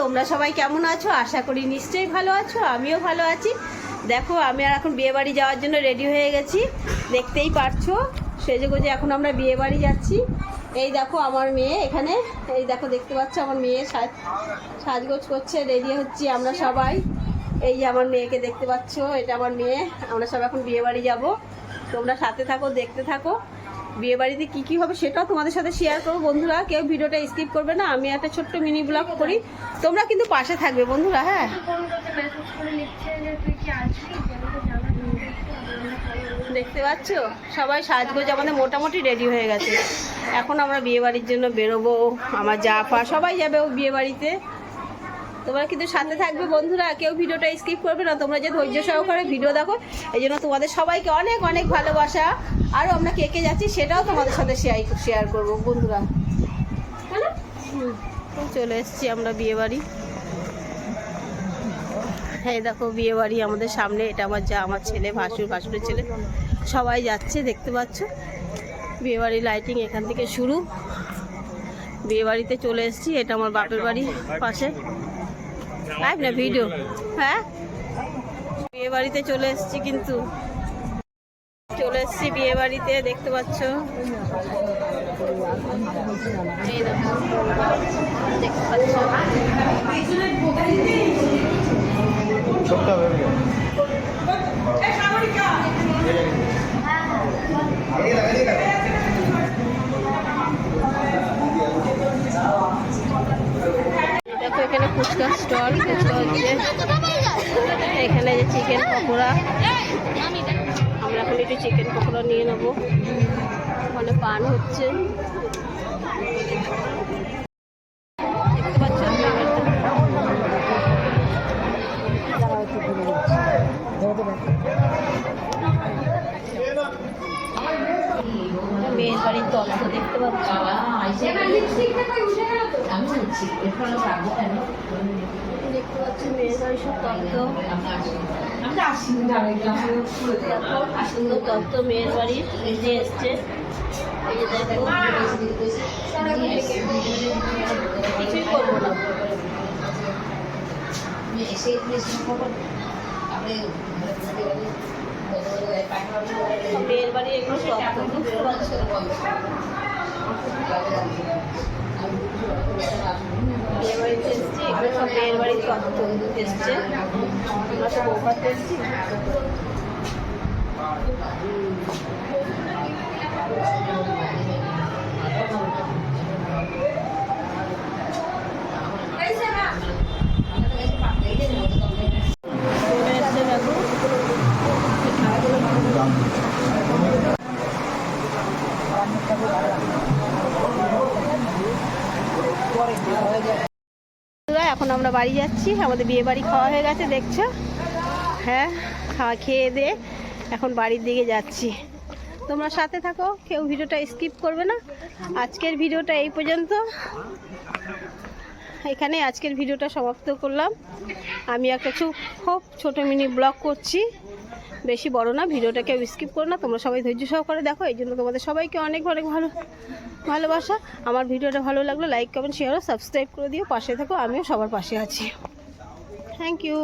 তোমরা সবাই কেমন আছো? আশা করি নিশ্চয়ই ভালো আছো, আমিও ভালো আছি। দেখো, আমি আর এখন বিয়ে বাড়ি যাওয়ার জন্য রেডি হয়ে গেছি। দেখতেই পারছ, সেজে গুজে এখন আমরা বিয়ে বাড়ি যাচ্ছি। এই দেখো, আমার মেয়ে এখানে। এই দেখো, দেখতে পাচ্ছ, আমার মেয়ে সাজ, সাজগোজ করছে, রেডি হচ্ছি আমরা সবাই। এই যে আমার মেয়েকে দেখতে পাচ্ছ, এটা আমার মেয়ে। আমরা সব এখন বিয়ে বাড়ি যাব। তোমরা সাথে থাকো, দেখতে থাকো। বিয়ে বাড়িতে কী কী হবে সেটাও তোমাদের সাথে শেয়ার করব। বন্ধুরা, কেউ ভিডিওটা স্কিপ করবে না। আমি একটা ছোট্ট মিনি ব্লগ করি। তোমরা কিন্তু পাশে থাকবে, বন্ধুরা হ্যাঁ? দেখতে পাচ্ছ? সবাই সাজগোজ আমাদের মোটামুটি রেডি হয়ে গেছে। এখন আমরা বিয়ে বাড়ির জন্য বেরোবো, আমার যা পা সবাই যাবে ও বিয়ে বাড়িতে তোমরা কিন্তু সাথে থাকবে, বন্ধুরা। কেউ ভিডিওটা স্কিপ করবে না, তোমরা যে ধৈর্য সহকারে ভিডিও দেখো, এই জন্য তোমাদের সবাইকে অনেক অনেক ভালোবাসা। আরও আমরা কে কে যাচ্ছি সেটাও তোমাদের সাথে শেয়ার শেয়ার করব, বন্ধুরা। চলে এসেছি আমরা বিয়ে বাড়ি হ্যাঁ দেখো বিয়ে বাড়ি আমাদের সামনে, এটা আমার যা, আমার ছেলে, ভাসুর, ভাসুরের ছেলে। সবাই যাচ্ছে, দেখতে পাচ্ছ? বিয়ে বাড়ি লাইটিং এখান থেকে শুরু। বিয়ে বাড়িতে চলে এসেছি, এটা আমার বাপের বাড়ি পাশে। লাইভ না ভিডিও হ্যাঁ? বিয়ে বাড়িতে চলে এসেছি কিন্তু। চলে এসেছি বিয়ে বাড়িতে, দেখতে পাচ্ছ। দেখতে পাচ্ছ ছোট্ট হবে দেখো এখানে ফুচকা স্টল, ফুচকা হচ্ছে এখানে যে চিকেন পকোড়া। আমরা এখন একটু চিকেন পকোড়া নিয়ে নেব। ওখানে পান হচ্ছে। মেয়ের বাড়ির তত্ত্ব দেখতে পাচ্ছ? দেখতে পাচ্ছ মেয়ের বাড়ির তত্ত্ব দেখো কি সুন্দর তত্ত্ব মেয়ের বাড়ির এই যে এসছে এই যে দেখো কিছুই করব না মেয়ের বাড়ি এগুলো তত্ত্ব বুঝতে পারছ বিয়ে বাড়িতে এসছি এগুলো সব মেয়ের বাড়ির তত্ত্ব এসছে। আমরা সব ওভারতে এসছি এখন আমরা বাড়ি যাচ্ছি, আমাদের বিয়ে বাড়ি খাওয়া হয়ে গেছে, দেখছ? হ্যাঁ খাওয়া খেয়ে দিয়ে এখন বাড়ির দিকে যাচ্ছি। তোমরা সাথে থাকো, কেউ ভিডিওটা স্কিপ করবে না। আজকের ভিডিওটা এই পর্যন্ত। এখানে আজকের ভিডিওটা সমাপ্ত করলাম। আমি একটা খুব ছোটো মিনি ব্লগ করছি। বেশি বড় না ভিডিওটা কেউ স্কিপ করো না, তোমরা সবাই ধৈর্য সহকারে দেখো, এই জন্য তোমাদের সবাইকে অনেক অনেক ভালো ভালোবাসা। আমার ভিডিওটা ভালো লাগল লাইক কমেন্ট শেয়ার সাবস্ক্রাইব করে দিও, পাশে থাকো, আমিও সবার পাশে আছি। Thank you